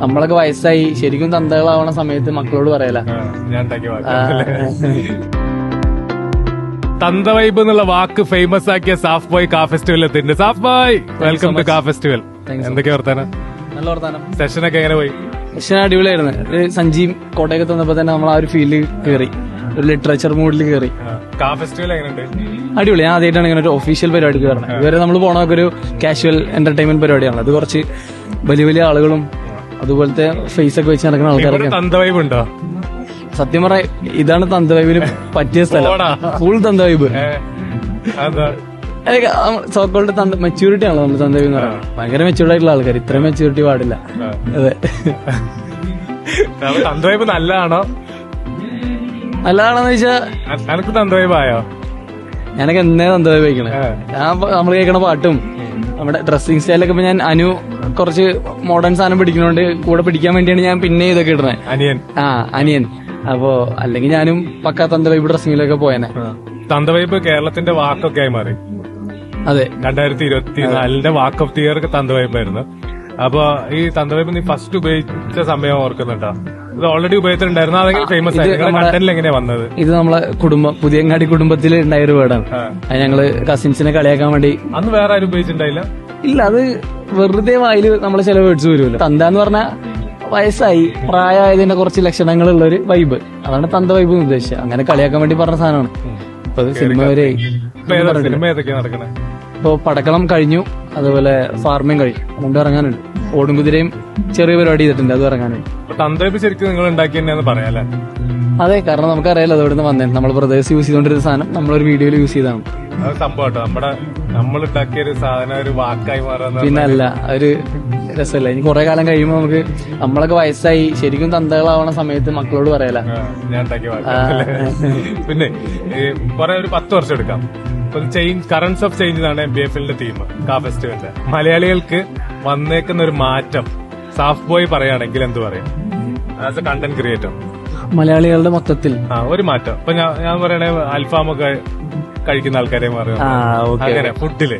നമ്മളൊക്കെ വയസ്സായി. ശരിക്കും തന്തകളാവണ സമയത്ത് മക്കളോട് പറയല. തന്ത വൈബ് എന്നുള്ള വാക്ക് ഫേമസ് ആക്കിയ സാഫ് ബോയ് കാ ഫെസ്റ്റിവൽ എത്തിയിട്ടുണ്ട്. Saf boy welcome to Ka festival എന്തൊക്കെയാ എന്തൊക്കെ വർത്താനം? നല്ല വർത്താനം. സെഷനൊക്കെ എങ്ങനെ പോയി? സെഷൻ അടിപൊളിയായിരുന്നു. സഞ്ജീവ് കോട്ടയൊക്കെ തന്നപ്പോ തന്നെ നമ്മൾ ആ ഒരു ഫീൽ കയറി ഒരു ലിറ്ററേച്ചർ മൂഡിൽ കയറി ആ, കാ ഫെസ്റ്റിവൽ എങ്ങനെയുണ്ട്? അടിപൊളി. ഞാൻ ആദ്യമായിട്ടാണ് ഇങ്ങനെ ഒരു ഒഫീഷ്യൽ പരിപാടിക്ക് കയറണം ഇവരെ നമ്മൾ പോണൊക്കെ ഒരു കാഷ്വൽ എന്റർടൈൻമെന്റ് പരിപാടിയാണ് അത് കുറച്ച് വലിയ വലിയ ആളുകളും അതുപോലത്തെ ഫേസ് ഒക്കെ വെച്ച് നടക്കുന്ന ആൾക്കാരൊക്കെ ഉണ്ടോ? സത്യം പറ ഇതാണ് തന്തവൈബിന് പറ്റിയ സ്ഥലം. ഫുൾ തന്തവൈബ് സോക്കോളുടെ മെച്ചൂരിറ്റി ആണല്ലോ നമ്മൾ തന്തവൈബ് എന്ന് പറയുന്നത്. ഭയങ്കര മെച്ചൂർഡ് ആയിട്ടുള്ള ആൾക്കാർ ഇത്രയും മെച്ചൂരിറ്റി പാടില്ല. അതെ. തന്തവൈബ് തന്ത വൈബ് നല്ലതാണോ? നല്ലതാണെന്ന് വെച്ചാൽ തന്തവൈബായോ ഞാനൊക്കെ എന്നേ തന്തവൈബ് കഴിക്കണേ ഏ. ഞാൻ നമ്മൾ കേൾക്കണ പാട്ടും നമ്മുടെ ഡ്രസ്സിങ് സ്റ്റൈലൊക്കെ ഇപ്പൊ ഞാൻ അനു കുറച്ച് മോഡേൺ സാധനം പിടിക്കുന്നോണ്ട് കൂടെ പിടിക്കാൻ വേണ്ടിയാണ് ഞാൻ പിന്നെ ഇതൊക്കെ ഇടുന്നത് അനിയൻ. ആ അനിയൻ. അപ്പോ അല്ലെങ്കിൽ ഞാനും പക്ക തന്ത വൈബ് ഡ്രസ്സിങ്ങിലൊക്കെ പോയനെ. തന്ത വൈബ് കേരളത്തിന്റെ വാക്കൊക്കെ ആയി മാറി. അതെ. രണ്ടായിരത്തി ഇരുപത്തി നാലിന്റെ വാക്ക് ഓഫ് ദി ഇയർ തന്ത വൈബായിരുന്നു അപ്പൊ ഈ തന്ത വൈബ് നീ ഫസ്റ്റ് ഉപയോഗിച്ച സമയം ഓർക്കുന്നുണ്ടോ? ഇത് ഓൾറെഡി ഉപയോഗിച്ചിട്ടുണ്ടായിരുന്നു. അതെങ്കിലും ഫേമസ് എങ്ങനെയാ വന്നത്? ഇത് നമ്മളെ കുടുംബം പുതിയങ്ങാടി കുടുംബത്തിൽ ഉണ്ടായ ഒരു വേർഡാണ് അത് ഞങ്ങൾ കസിൻസിനെ കളിയാക്കാൻ വേണ്ടി അന്ന് വേറെ ആരും ഉപയോഗിച്ചിട്ടുണ്ടായില്ല? ഇല്ല അത് വെറുതെ വായിൽ നമ്മളെ ചില വേർഡ്സ് വരുമല്ലോ തന്താന്ന് പറഞ്ഞാൽ പറഞ്ഞ വയസ്സായി. പ്രായമായതിന്റെ കുറച്ച് ലക്ഷണങ്ങളുള്ള ഒരു വൈബ് അതാണ് തന്ത വൈബ് എന്ന് ഉദ്ദേശിച്ചത്. അങ്ങനെ കളിയാക്കാൻ വേണ്ടി പറഞ്ഞ സാധനമാണ്. ഇപ്പൊ അത് സിനിമ വരെ സിനിമ നടക്കണേ? ഇപ്പൊ പടക്കളം കഴിഞ്ഞു. അതുപോലെ ഫാർമിങ് കഴിഞ്ഞു. അതുകൊണ്ട് ഇറങ്ങാനുണ്ട്. ഓടും കുതിരയും ചെറിയ പരിപാടി ചെയ്തിട്ടുണ്ട്. അത് ഇറങ്ങാനുണ്ട്. അപ്പൊ ശരിക്കും നിങ്ങൾ ഉണ്ടാക്കി തന്നെയാന്ന് പറയാല്ലേ അതെ കാരണം നമുക്കറിയാലോ അത് ഇവിടുന്ന് വന്നേ. നമ്മൾ പ്രദേശം യൂസ് ചെയ്തുകൊണ്ടിരുന്ന സാധനം നമ്മളൊരു വീഡിയോയിൽ യൂസ് ചെയ്താണ്. കേട്ടോ. നമ്മുടെ നമ്മൾ ഉണ്ടാക്കിയ ഒരു സാധനം ഒരു വാക്കായി മാറുന്ന പിന്നെ അല്ല ഒരു രസമല്ല? ഇനി കുറെ കാലം കഴിയുമ്പോൾ നമുക്ക് നമ്മളൊക്കെ വയസ്സായി ശരിക്കും തന്തകളാവണ സമയത്ത് മക്കളോട് പറയല. ഞാൻ ഉണ്ടാക്കിയ പിന്നെ കുറെ ഒരു പത്ത് വർഷം എടുക്കാം. ചേഞ്ച് കറൻസ് ഓഫ് ചേഞ്ച് എന്നാണ് എം ബി എഫിന്റെ തീം കാ ഫെസ്റ്റിവലിന്റെ മലയാളികൾക്ക് വന്നേക്കുന്ന ഒരു മാറ്റം സാഫ് ബോയ് പറയുകയാണെങ്കിൽ എന്ത് പറയും? ആസ് എ കണ്ടന്റ് ക്രിയേറ്റർ മലയാളികളുടെ മൊത്തത്തിൽ. ആ ഒരു മാറ്റം. ഇപ്പൊ ഞാൻ പറയണേ അൽഫാമൊക്കെ കഴിക്കുന്ന ആൾക്കാരെ മാറുക അങ്ങനെ ഫുഡിൽ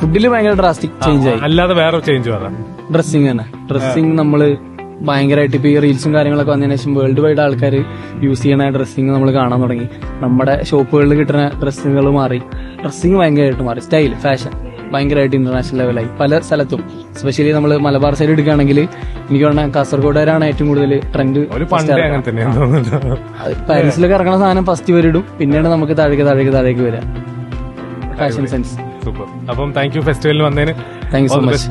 ഫുഡിൽ ഭയങ്കര ഡ്രാസ്റ്റിക് ചേഞ്ച് ആയി. അല്ലാതെ വേറെ ചേഞ്ച് പറ ഡ്രസ്സിംഗ് തന്നെ. ഡ്രസ്സിംഗ് നമ്മൾ ഭയങ്കരമായിട്ട് ഇപ്പോൾ ഈ റീൽസും കാര്യങ്ങളൊക്കെ വന്നതിന് ശേഷം വേൾഡ് വൈഡ് ആൾക്കാർ യൂസ് ചെയ്യുന്ന ഡ്രസ്സിങ് നമ്മൾ കാണാൻ തുടങ്ങി. നമ്മുടെ ഷോപ്പുകളിൽ കിട്ടുന്ന ഡ്രസ്സുകൾ മാറി. ഡ്രസ്സിങ് ഭയങ്കരമായിട്ട് മാറി. സ്റ്റൈൽ ഫാഷൻ ഭയങ്കരമായിട്ട് ഇന്റർനാഷണൽ ലെവലായി പല സ്ഥലത്തും. സ്പെഷ്യലി നമ്മൾ മലബാർ സൈഡ് എടുക്കുകയാണെങ്കിൽ എനിക്ക് പറഞ്ഞാൽ കാസർഗോഡുകാരാണ് ഏറ്റവും കൂടുതൽ ട്രെൻഡ് പാരീസിലൊക്കെ ഇറങ്ങുന്ന സാധനം ഫസ്റ്റ് വരിടും പിന്നീട് നമുക്ക് താഴേക്ക് താഴേക്ക് താഴേക്ക് വരാം. ഫാഷൻ സെൻസ് സൂപ്പർ അപ്പം താങ്ക് യു ഫെസ്റ്റിവലിന് വന്നതിന്. Thank you so much.